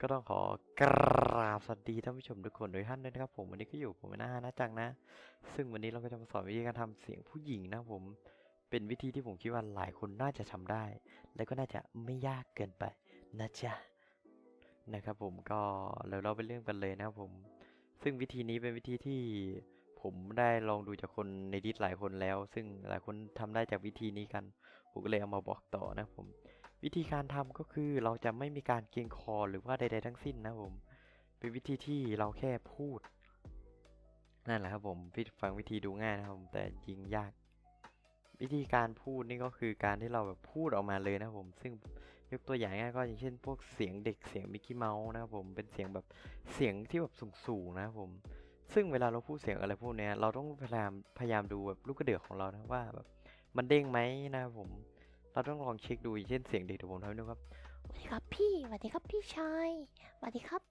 ก็ต้องขอกราบสวัสดีท่านผู้ชมทุกคนโดยท่านด้วยนะครับผมวันนี้ก็อยู่ผมหน้านะจังนะ ซึ่งวันนี้เราก็จะมาสอนวิธีการทำเสียงผู้หญิงนะผมเป็นวิธีที่ผมคิดว่าหลายคนน่าจะทำได้ และก็น่าจะไม่ยากเกินไปนะจ๊ะนะครับผมก็แล้วเราไปเรื่องกันเลยนะครับผม ซึ่งวิธีนี้เป็นวิธีที่ผมได้ลองดูจากคนในดิสหลายคนแล้ว ซึ่งหลายคนทำได้จากวิธีนี้กัน ผมก็เลยเอามาบอกต่อนะครับผม วิธีการทำก็คือเราจะไม่มีการเกรงคอหรือว่าใด ๆ ทั้งสิ้นนะผม เป็นวิธีที่เราแค่พูด นั่นแหละครับผมพี่ฟังวิธีดูง่ายนะครับผมแต่ยิงยาก วิธีการพูดนี่ก็คือการที่เราแบบพูดออกมาเลยนะครับผม ซึ่งยกตัวอย่างง่ายก็อย่างเช่น พวกเสียงเด็กเสียงมิกกี้เมาส์นะครับผมเป็นเสียงแบบเสียงที่แบบสูงๆนะครับผมซึ่งเวลาเราพูดเสียงอะไรพวกนี้เราต้องพยายามพยายามดูแบบลูกกระเดือกของเรานะว่าแบบมันเด้งไหมนะครับผม เราต้องลองเช็คดูอย่างเช่นเสียงเด็กเดี๋ยวผมทำให้ดูครับสวัสดีครับพี่สวัสดีครับพี่ชายสวัสดีครับ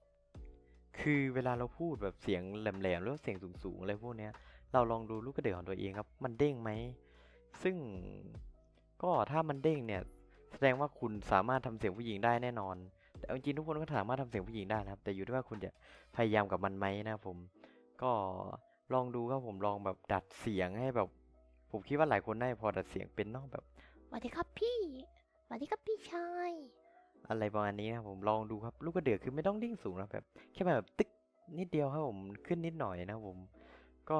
คือเวลาเราพูดแบบเสียงแหลมๆหรือว่าเสียงสูงๆอะไรพวกเนี้ย เราลองดูลูกกระเดือกของตัวเองครับ มันเด้งไหม ซึ่งก็ถ้ามันเด้งเนี่ย แสดงว่าคุณสามารถทำเสียงผู้หญิงได้แน่นอน แต่เอาจริงๆทุกคนก็สามารถทำเสียงผู้หญิงได้นะครับ แต่อยู่ที่ว่าคุณจะพยายามกับมันไหมนะครับผม ก็ลองดูครับผมลองแบบดัดเสียงให้แบบ ผมคิดว่าหลายคนได้พอดัดเสียงเป็นเนอกแบบส วัสดีครับพี่สวัสดีครับพี่ชาย อะไรประมาณนี้นะครับผมลองดูครับ ลูกกระเดือกคือไม่ต้องดิ่งสูงนะแบบแค่แบบตึ๊กนิดเดียวครับผมขึ้นนิดหน่อยนะครับผม ก็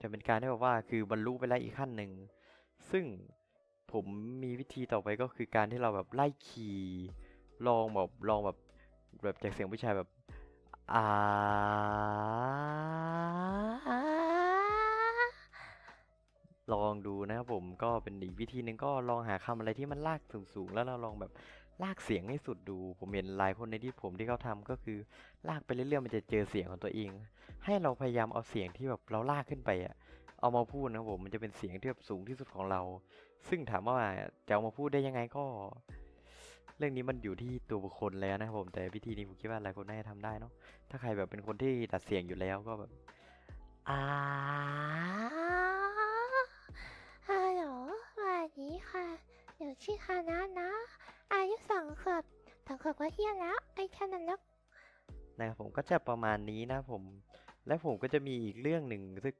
จะเป็นการที่แบบว่าคือบรรลุไปแล้วอีกขั้นหนึ่ง ซึ่งผมมีวิธีต่อไปก็คือการที่เราแบบไล่คีย์ลองแบบลองแบบแบบจากเสียงผู้ชายแบบอ่าอ่า ลองดูนะครับผมก็เป็นอีกวิธีหนึ่งก็ลองหาคำอะไรที่มันลากสูงๆ แล้วเราลองแบบลากเสียงให้สุดดู ผมเห็นหลายคนในที่ผมที่เขาทำก็คือลากไปเรื่อยๆมันจะเจอเสียงของตัวเอง ให้เราพยายามเอาเสียงที่แบบเราลากขึ้นไปอะเอามาพูดนะครับผมมันจะเป็นเสียงที่แบบสูงที่สุดของเรา ซึ่งถามว่าจะเอามาพูดได้ยังไงก็ เรื่องนี้มันอยู่ที่ตัวบุคคลแล้วนะครับผมแต่วิธีนี้ผมคิดว่าหลายคนน่าจะทำได้เนาะถ้าใครแบบเป็นคนที่ดัดเสียงอยู่แล้วก็แบบอ่าฮัลโหลสวัสดี ค่ะเดี๋ยวชื่อคานะนะ อายุสองขวบสองขวบก็เฮียแล้ว ไอ้แค่นั้นแล้วนะครับผมก็จะประมาณนี้นะผม และผมก็จะมีอีกเรื่องหนึ่งซึ่ง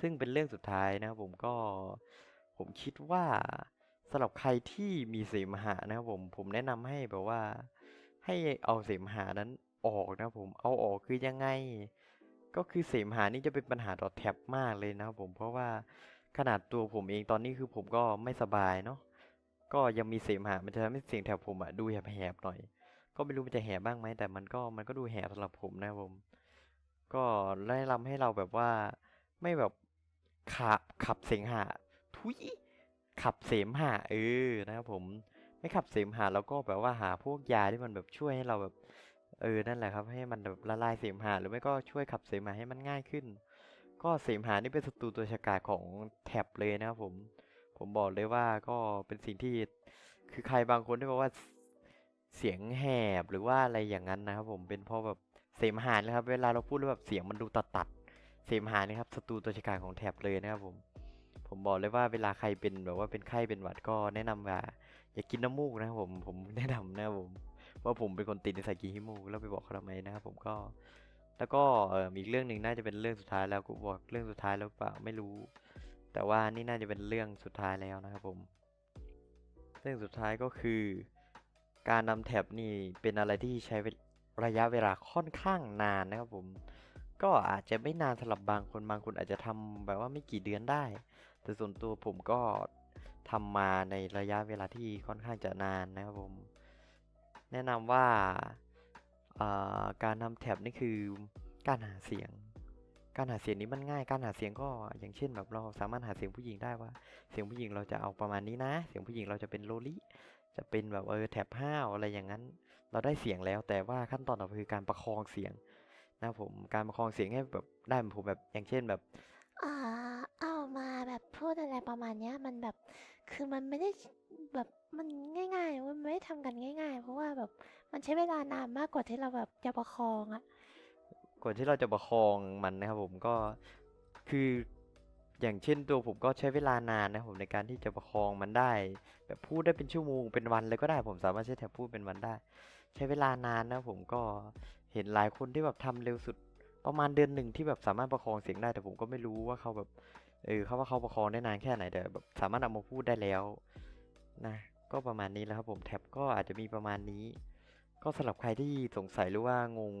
ซึ่งเป็นเรื่องสุดท้ายนะครับผมก็ผมคิดว่าสำหรับใครที่มีเสมหะนะครับผมผมแนะนำให้แบบว่า ให้เอาเสมหะนั้นออกนะผมเอาออกคือยังไง ก็คือเสมหะนี่จะเป็นปัญหาต่อแท็บมากเลยนะครับผมเพราะว่า ขนาดตัวผมเองตอนนี้คือผมก็ไม่สบายเนาะก็ยังมีเสมหะมันจะทำให้เสียงแถบผมอะดูแหบๆหน่อย ก็ไม่รู้มันจะแหบบ้างไหมแต่มันก็มันก็ดูแหบสำหรับผมนะครับผม ก็แนะนำให้เราแบบว่าไม่แบบขับขับเสมหะทุยขับเสมหะเออนะครับผมไม่ขับเสมหะแล้วก็แบบว่าหาพวกยาที่มันแบบช่วยให้เราแบบ เออนั่นแหละครับ ให้มันแบบละลายเสมหะหรือไม่ก็ช่วยขับเสมหะให้มันง่ายขึ้น ก็เสมหะนี่เป็นศัตรูตัวฉกาจของแท็บเลยนะครับผม ผมบอกเลยว่าก็เป็นสิ่งที่คือใครบางคนที่บอกว่าเสียงแหบหรือว่าอะไรอย่างนั้นนะครับผมเป็นเพราะแบบเสมหะนะครับ เวลาเราพูดแล้วแบบเสียงมันดูตัดตัดๆเสมหะนี่ครับศัตรูตัวฉกาจของแท็บเลยนะครับผมผมบอกเลยว่าเวลาใครเป็นแบบว่าเป็นไข้เป็นหวัดก็แนะนำว่า อย่ากินน้ำมูกนะครับผมผมแนะนำนะครับผมว่าผมเป็นคนติดนิสัยกินขี้มูกแล้วไปบอกเขาทำไมนะครับผมก็ แล้วก็เออมีอีกเรื่องหนึ่งน่าจะเป็นเรื่องสุดท้ายแล้วกูบอกเรื่องสุดท้ายแล้วเปล่าไม่รู้ แต่ว่านี่น่าจะเป็นเรื่องสุดท้ายแล้วนะครับผม เรื่องสุดท้ายก็คือ การนำแท็บนี่เป็นอะไรที่ใช้ระยะเวลาค่อนข้างนานนะครับผม ก็อาจจะไม่นานสำหรับบางคนบางคนอาจจะทำแบบว่าไม่กี่เดือนได้ แต่ส่วนตัวผมก็ทำมาในระยะเวลาที่ค่อนข้างจะนานนะครับผม แนะนำว่า การทำแท็บนี่คือการหาเสียง การหาเสียงนี้มันง่าย การหาเสียงก็อย่างเช่นแบบเราสามารถหาเสียงผู้หญิงได้ว่า เสียงผู้หญิงเราจะเอาประมาณนี้นะ เสียงผู้หญิงเราจะเป็นโลลิจะเป็นแบบเออแท็บห้าวอะไรอย่างนั้น เราได้เสียงแล้วแต่ว่าขั้นตอนต่อไปคือการประคองเสียงนะผมการประคองเสียงให้แบบได้ผมแบบอย่างเช่นแบบอ่าเอามาแบบพูดอะไรประมาณเนี้ย มันแบบคือมันไม่ได้แบบ ใช้เวลานานมากกว่าที่เราแบบจะประคองอะก่อนที่เราจะประคองมันนะครับผมก็คืออย่างเช่นตัวผมก็ใช้เวลานานนะผมในการที่จะประคองมันได้ แบบพูดได้เป็นชั่วโมงเป็นวันเลยก็ได้ผมสามารถใช้แท็บพูดเป็นวันได้ ใช้เวลานานนะผมก็เห็นหลายคนที่แบบทำเร็วสุดประมาณเดือนหนึ่งที่แบบสามารถประคองเสียงได้ แต่ผมก็ไม่รู้ว่าเขาแบบเออเขาว่าเขาประคองได้นานแค่ไหนแต่แบบสามารถเอามาพูดได้แล้วนะก็ประมาณนี้แล้วครับผมแท็บก็อาจจะมีประมาณนี้ ก็สำหรับใครที่สงสัยหรือว่างง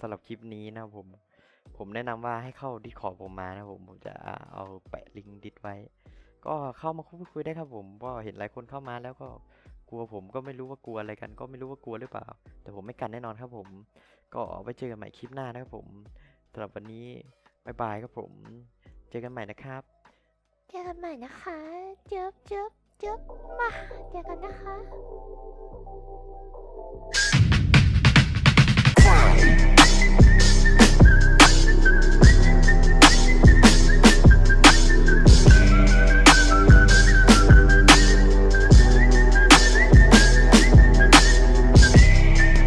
สำหรับคลิปนี้นะผม ผมแนะนำว่าให้เข้าดิสคอร์ผมมานะผมผมจะเอาแปะลิงก์ดิสไว้ ก็เข้ามาพูดคุยได้ครับผมก็เห็นหลายคนเข้ามาแล้วก็กลัวผมก็ไม่รู้ว่ากลัวอะไรกัน ก็ไม่รู้ว่ากลัวหรือเปล่า แต่ผมไม่กันแน่นอนครับผม ก็ไว้เจอกันใหม่คลิปหน้านะครับผมสำหรับวันนี้บายบายครับผม เจอกันใหม่นะครับ เจอกันใหม่นะคะเจ๊บเจ๊บ เจ๊บมาเจอกันนะคะ